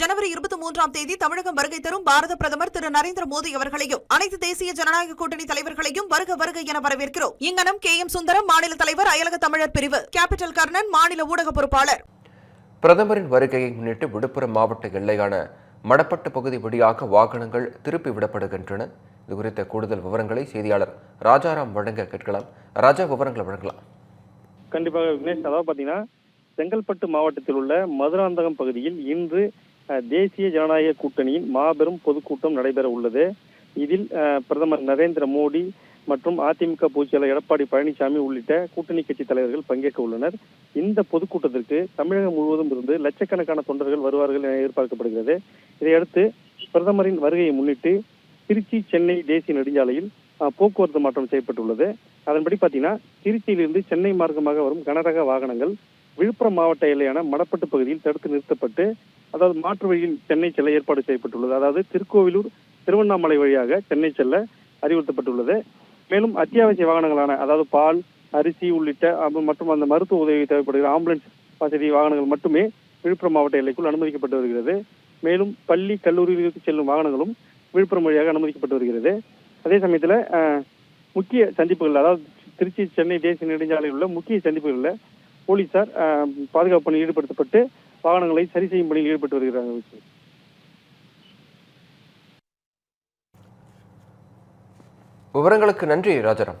ஜனவரி இருபத்தி மூன்றாம் தேதி தமிழகம் வருகை தரும் பாரத பிரதமர் திரு நரேந்திர மோடி அவர்களையும் அனைத்து தேசிய ஜனநாயக கூட்டணி தலைவர்களையும் வருக வருக என வரவேற்கிறோம். இங்கனம் கே எம் சுந்தரம் மாநில தலைவர் அயலக தமிழர் பிரிவு கேபிட்டல் கர்ணன் மாநில ஊடக பொறுப்பாளர். பிரதமரின் வருகையை முன்னிட்டு விழுப்புரம் மாவட்ட எல்லையான மடப்பட்டு பகுதி வழியாக வாகனங்கள் திருப்பி விடப்படுகின்றன. இது குறித்த கூடுதல் விவரங்களை செய்தியாளர் ராஜாராம் வழங்க கேட்கலாம். ராஜா விவரங்களை வழங்கலாம். கண்டிப்பாக விக்னேஷ் அதாவது பார்த்தீங்கன்னா செங்கல்பட்டு மாவட்டத்தில் உள்ள மதுராந்தகம் பகுதியில் இன்று தேசிய ஜனநாயக கூட்டணியின் மாபெரும் பொதுக்கூட்டம் நடைபெற உள்ளது. இதில் பிரதமர் நரேந்திர மோடி மற்றும் அதிமுக பொதுச்செயலர் எடப்பாடி பழனிசாமி உள்ளிட்ட கூட்டணி கட்சி தலைவர்கள் பங்கேற்க உள்ளனர். இந்த பொதுக்கூட்டத்திற்கு தமிழகம் முழுவதும் இருந்து லட்சக்கணக்கான தொண்டர்கள் வருவார்கள் என எதிர்பார்க்கப்படுகிறது. இதையடுத்து பிரதமரின் வருகையை முன்னிட்டு திருச்சி சென்னை தேசிய நெடுஞ்சாலையில் போக்குவரத்து மாற்றம் செய்யப்பட்டுள்ளது. அதன்படி பார்த்தீங்கன்னா திருச்சியிலிருந்து சென்னை மார்க்கமாக வரும் கனரக வாகனங்கள் விழுப்புரம் மாவட்ட எல்லையான மடப்பட்டு பகுதியில் தடுத்து நிறுத்தப்பட்டு அதாவது மாற்று வழியில் சென்னை செல்ல ஏற்பாடு செய்யப்பட்டுள்ளது. அதாவது திருக்கோவிலூர் திருவண்ணாமலை வழியாக சென்னை செல்ல அறிவுறுத்தப்பட்டுள்ளது. மேலும் அத்தியாவசிய வாகனங்களான அதாவது பால் அரிசி உள்ளிட்ட மற்றும் அந்த மருத்துவ உதவி தேவைப்படுகிற ஆம்புலன்ஸ் வசதி வாகனங்கள் மட்டுமே விழுப்புரம் மாவட்ட எல்லைக்குள் அனுமதிக்கப்பட்டு வருகிறது. மேலும் பள்ளி கல்லூரிகளுக்கு செல்லும் வாகனங்களும் விழுப்புரம் வழியாக அனுமதிக்கப்பட்டு வருகிறது. அதே சமயத்தில் முக்கிய சந்திப்புகள் அதாவது திருச்சி சென்னை தேசிய நெடுஞ்சாலையில் உள்ள முக்கிய சந்திப்புகளில் போலீசார் அஹ், பாதுகாப்பு பணியில் ஈடுபடுத்தப்பட்டு வாகனங்களை சரி செய்யும் பணியில் ஈடுபட்டு வருகிறார்கள். விவரங்களுக்கு நன்றி ராஜாராம்.